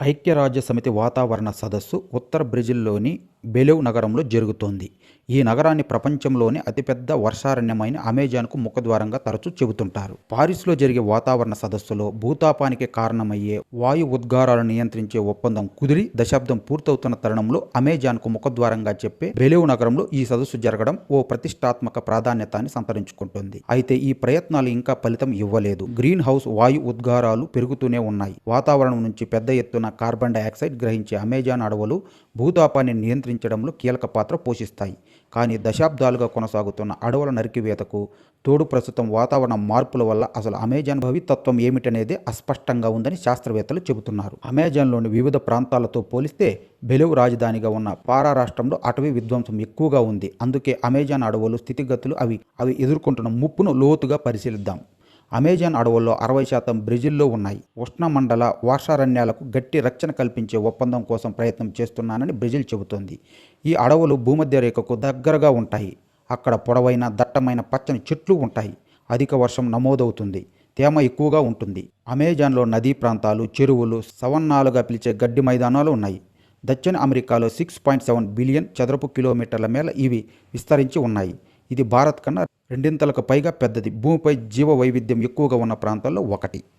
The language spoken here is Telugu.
ఐక్యరాజ్య సమితి వాతావరణ సదస్సు ఉత్తర బ్రెజిల్లోని బెలెవ్ నగరంలో జరుగుతోంది. ఈ నగరాన్ని ప్రపంచంలోనే అతిపెద్ద వర్షారణ్యమైన అమెజాన్కు ముఖద్వారంగా తరచూ చెబుతుంటారు. పారిస్లో జరిగే వాతావరణ సదస్సులో భూతాపానికి కారణమయ్యే వాయు ఉద్గారాలను నియంత్రించే ఒప్పందం కుదిరి దశాబ్దం పూర్తవుతున్న తరుణంలో అమెజాన్కు ముఖద్వారంగా చెప్పే బెలెవ్ నగరంలో ఈ సదస్సు జరగడం ఓ ప్రతిష్టాత్మక ప్రాధాన్యతని సంతరించుకుంటుంది. అయితే ఈ ప్రయత్నాలు ఇంకా ఫలితం ఇవ్వలేదు. గ్రీన్ హౌస్ వాయు ఉద్గారాలు పెరుగుతూనే ఉన్నాయి. వాతావరణం నుంచి పెద్ద ఎత్తున కార్బన్ డయాక్సైడ్ గ్రహించే అమెజాన్ అడవులు భూతాపాన్ని నియంత్రించడంలో కీలక పాత్ర పోషిస్తాయి. కానీ దశాబ్దాలుగా కొనసాగుతున్న అడవుల నరికివేతకు తోడు ప్రస్తుతం వాతావరణ మార్పుల వల్ల అసలు అమెజాన్ భవితత్వం ఏమిటనేది అస్పష్టంగా ఉందని శాస్త్రవేత్తలు చెబుతున్నారు. అమెజాన్లోని వివిధ ప్రాంతాలతో పోలిస్తే బెలెవ్ రాజధానిగా ఉన్న పారా రాష్ట్రంలో అటవీ విధ్వంసం ఎక్కువగా ఉంది. అందుకే అమెజాన్ అడవులు స్థితిగతులు అవి అవి ఎదుర్కొంటున్న ముప్పును లోతుగా పరిశీలిద్దాం. అమెజాన్ అడవుల్లో అరవై శాతం బ్రెజిల్లో ఉన్నాయి. ఉష్ణమండల వర్షారణ్యాలకు గట్టి రక్షణ కల్పించే ఒప్పందం కోసం ప్రయత్నం చేస్తున్నానని బ్రెజిల్ చెబుతోంది. ఈ అడవులు భూమధ్య రేఖకు దగ్గరగా ఉంటాయి. అక్కడ పొడవైన దట్టమైన పచ్చని చెట్లు ఉంటాయి. అధిక వర్షం నమోదవుతుంది. తేమ ఎక్కువగా ఉంటుంది. అమెజాన్లో నదీ ప్రాంతాలు చెరువులు సవన్నాలుగా పిలిచే గడ్డి మైదానాలు ఉన్నాయి. దక్షిణ అమెరికాలో సిక్స్ పాయింట్ సెవెన్ బిలియన్ చదరపు కిలోమీటర్ల మేర ఇవి విస్తరించి ఉన్నాయి. ఇది భారత్ కన్నా రెండింతలకు పైగా పెద్దది. భూమిపై జీవ వైవిధ్యం ఎక్కువగా ఉన్న ప్రాంతాల్లో ఒకటి.